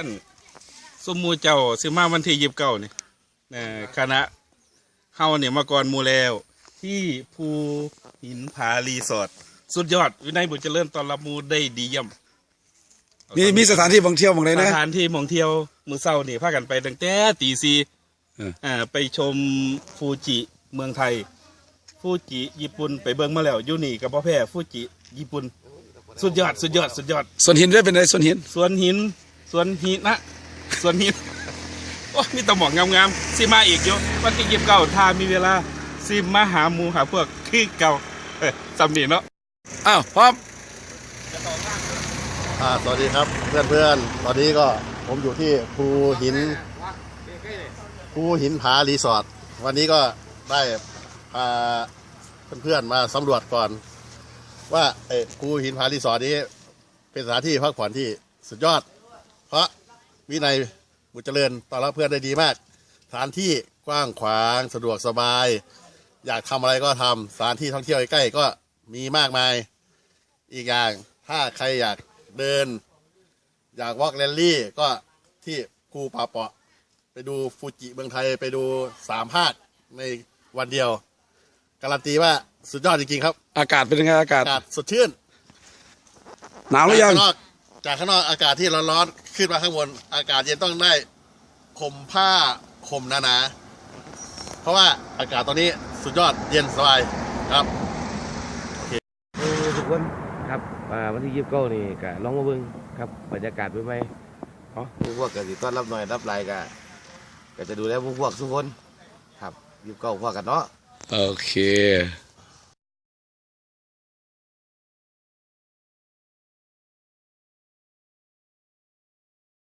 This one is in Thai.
ท่านสมมูเจ้าสิมาวันที่ยีิบเก้านี่เอ่อคณะเฮาเนี่ยมาก่อนหมูแล้ว ที่ภูหินผารีสอร์ทสุดยอด วินัยบุญเจริญตอนรับหมูได้ดีเยี่ยมมีมีสถานที่ท่องเที่ยวบางเลยสนะถานที่ท่องเที่ยวมือเศร้านี่พากันไปตั้งแต่ตีซีเอออ่าไปชมฟูจิเมืองไทย ฟูจิญี่ปุ่นไปเบิ่งมาแล้วอยู่นี่กับพ่อแพ้ฟูจิญี่ปุ่นสุดยอดสุดยอดสุดยอดส่วนหินด้วยเป็นไรส่วนหินสวนหิน สวนหินนะสวนหินโอ้มีตะหมอกงามๆสิมาอีกอยู่วันที่ยีิบเก้าถ้ามีเวลาสิมาหาหมูหาพวกคือเก่าสำนีเนาะอ้าวพร้อมอ่าสวัสดีครับเพื่อนเพื่อนๆตอนนี้ก็ผมอยู่ที่ภูหินภูหินผารีสอร์ทวันนี้ก็ได้พาเพื่อนๆมาสำรวจก่อน ว่าเออภูหินผารีสอร์ทนี้เป็นสถานที่พักผ่อนที่สุดยอด เพราะวินัยบุญเจริญต้อนรับเพื่อนได้ดีมาก สถานที่กว้างขวางสะดวกสบาย อยากทำอะไรก็ทำสถานที่ท่องเที่ยวใกล้ๆก็มีมากมาย อีกอย่างถ้าใครอยากเดิน อยากวอล์กแรลลี่ก็ที่ภูป่าเปาะ ไปดูฟูจิเมืองไทยไปดูสามภาคในวันเดียว การันตีว่าสุดยอดจริงๆครับ อากาศเป็นยังไงอากาศอากาศสดชื่นหนาวหรือยัง จากข้างนอกจากข้างนอกอากาศที่ร้อนๆขึ้นมาข้างบน อากาศเย็นต้องได้ข่มผ้าข่มหนาๆเพราะว่าอากาศตอนนี้สุดยอดเย็นสบายครับเออทุกคนครับอ่าวันที่ยี่สิบเก้านี่ก็ลองมาเบิ่งครับบรรยากาศไปไหมๆอ๋อพวกพวกก็สิต้อนรับหน่อยรับหลายก็ก็จะดูแลพวกพวกทุกคน ครับยี่สิบเก้าพวกกันเนาะโอเค